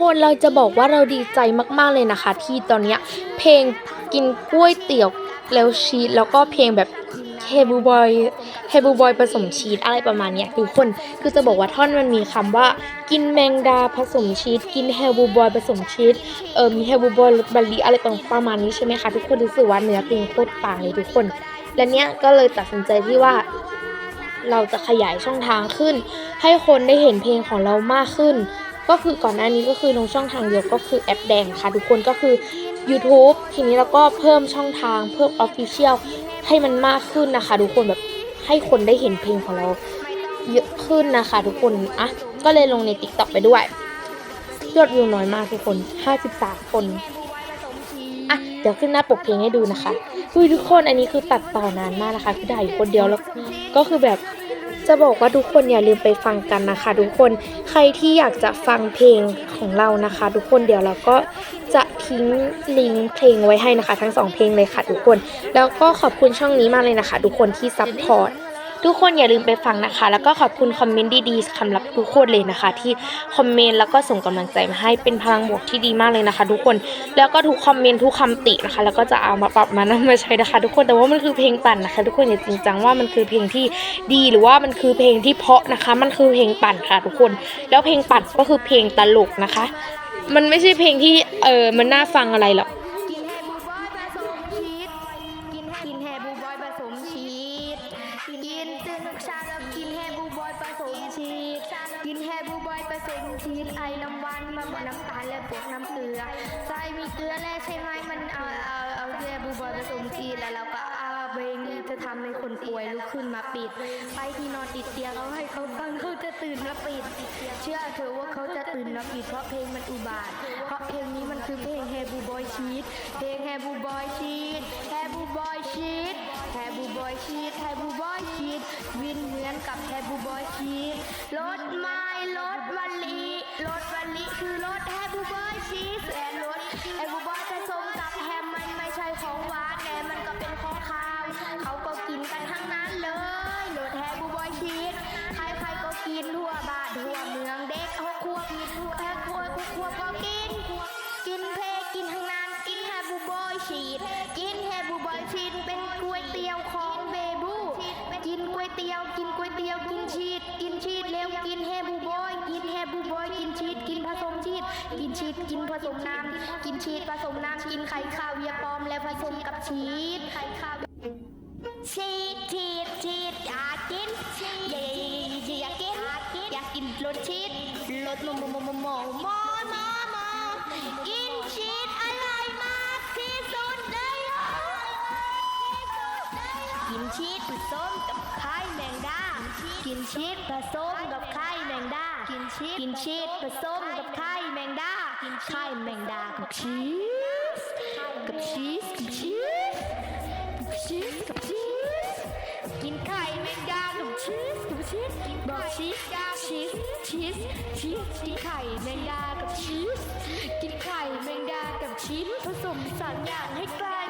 คนเราจะบอกว่าเราดีใจมากๆเลยนะคะ ที่ตอนเนี้ยเพลงกินกล้วยเตี๋ยวแล้วชีสแล้วก็เพลงแบบเฮบูบอยเฮบูบอยผสมชีสอะไรประมาณเนี้ยทุกคนคือจะบอกว่าท่อนมันมีคำว่า กินแมงดาผสมชีสกินเฮบูบอยผสมชีสเออมีเฮบูบอยรสบัลลีอะไรประมาณนี้ใช่ไหมคะทุกคนรู้สึกว่าเนื้อเพลงโคตรปังเลยทุกคน และเนี้ยก็เลยตัดสินใจที่ว่าเราจะขยายช่องทางขึ้น ให้คนได้เห็นเพลงของเรามากขึ้น ก็คือก่อนหน้านี้ก็คือลงช่องทางเดียวก็คือแอปแดงค่ะ ทุกคนก็คือ YouTube ทีนี้เราก็เพิ่มช่องทางเพิ่ม Official ให้มันมากขึ้นนะคะ ทุกคนแบบให้คนได้เห็นเพลงของเราเยอะขึ้นนะคะ ทุกคนอะก็เลยลงใน TikTok ไปด้วยยอดวิวน้อยมากทุกคน 53 คนอะเดี๋ยวขึ้นหน้าปกเพลงให้ดูนะคะอุ้ยทุกคนอันนี้คือตัดต่อนานมากนะคะคือถ่ายคนเดียวแล้วก็คือแบบ จะบอกว่าทุกคนอย่าลืมไปฟังกันนะคะ ทุกคนใครที่อยากจะฟังเพลงของเรานะคะ ทุกคนเดี๋ยวเราก็จะทิ้งลิงก์เพลงไว้ให้นะคะ ทั้งสองเพลงเลยค่ะทุกคน แล้วก็ขอบคุณช่องนี้มากเลยนะคะ ทุกคนที่ซัพพอร์ต ทุกคนอย่าลืมไปฟังนะคะ แล้วก็ขอบคุณคอมเมนต์ดีๆสำหรับทุกคนเลยนะคะ ที่คอมเมนต์แล้วก็ส่งกำลังใจมาให้เป็นพลังบวกที่ดีมากเลยนะคะ ทุกคนแล้วก็ทุกคอมเมนต์ทุกคำตินะคะ แล้วก็จะเอามาปรับมานำมาใช้นะคะ ทุกคนแต่ว่ามันคือเพลงปั่นนะคะ ทุกคนอย่าจริงจังว่ามันคือเพลงที่ดีหรือว่ามันคือเพลงที่เพาะนะคะ มันคือเพลงปั่นค่ะ ทุกคนแล้วเพลงปั่นก็คือเพลงตลกนะคะ มันไม่ใช่เพลงที่เออมันน่าฟังอะไรหรอก ชาลกินแฮบูบอยผสมชีสกินแฮบูบอยผสมชีสไอน้ำหวานมาบวกน้ำตาลและบวกน้ำเกลือใส่มีเกลือแล้วใช่ไหมมันเอาเอาเอาแฮบูบอยผสมชีสแล้วเราก็เอาเพลงจะทำให้คนป่วยลุกขึ้นมาปิด ไปที่นอนติดเตียงเขาให้เขาฟังเขาจะตื่นมาปิด เชื่อเถอะว่าเขาจะตื่นมาปิดเพราะเพลงมันอุบาท เพราะเพลงนี้มันคือเพลงแฮบูบอยชีสเพลงแฮบูบอยชีสแฮบูบอยชีส แทบูบอยชีดแทบูบอยชีดวินเหมือนกับแทบูบอยชีดรถไม้รถวันลีรถวันลีคือรถแทบูบอยชีดและรถแทบูบอย บอยชีสกินแฮบูบอยชีสเป็นก๋วยเตี๋ยวของเบบูกินก๋วยเตี๋ยว กินก๋วยเตี๋ยว กินชีสกินชีสแล้วกินแฮบูบอย กินแฮบูบอย กินชีสกินผสมชีสกินชีสกินผสมน้ำ กินชีสผสมน้ำ กินไข่ข้าวเวียปอมแล้วผสมกับชีสไข่ข้าวชีสชีสชีสอยากกินอยากอยากกินอยากกินรสชีสรสโมโมโมโมโมโมโมโมกิน ชีสผสมกับไข่แมงดา กินชีสผสมกับไข่แมงดา กินชีสกินชีสผสมกับไข่แมงดา กินไข่แมงดากับชีส กับชีสกับชีสชีสกับชีส กินไข่แมงดากับชีสกับชีสบอกชีสชีสชีสชีสกินไข่แมงดากับชีส กินไข่แมงดากับชีสผสมสามอย่างให้กลาย